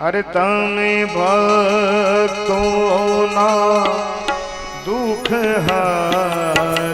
અરે તમે ભક્તોના દુઃખ હરનારા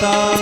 た。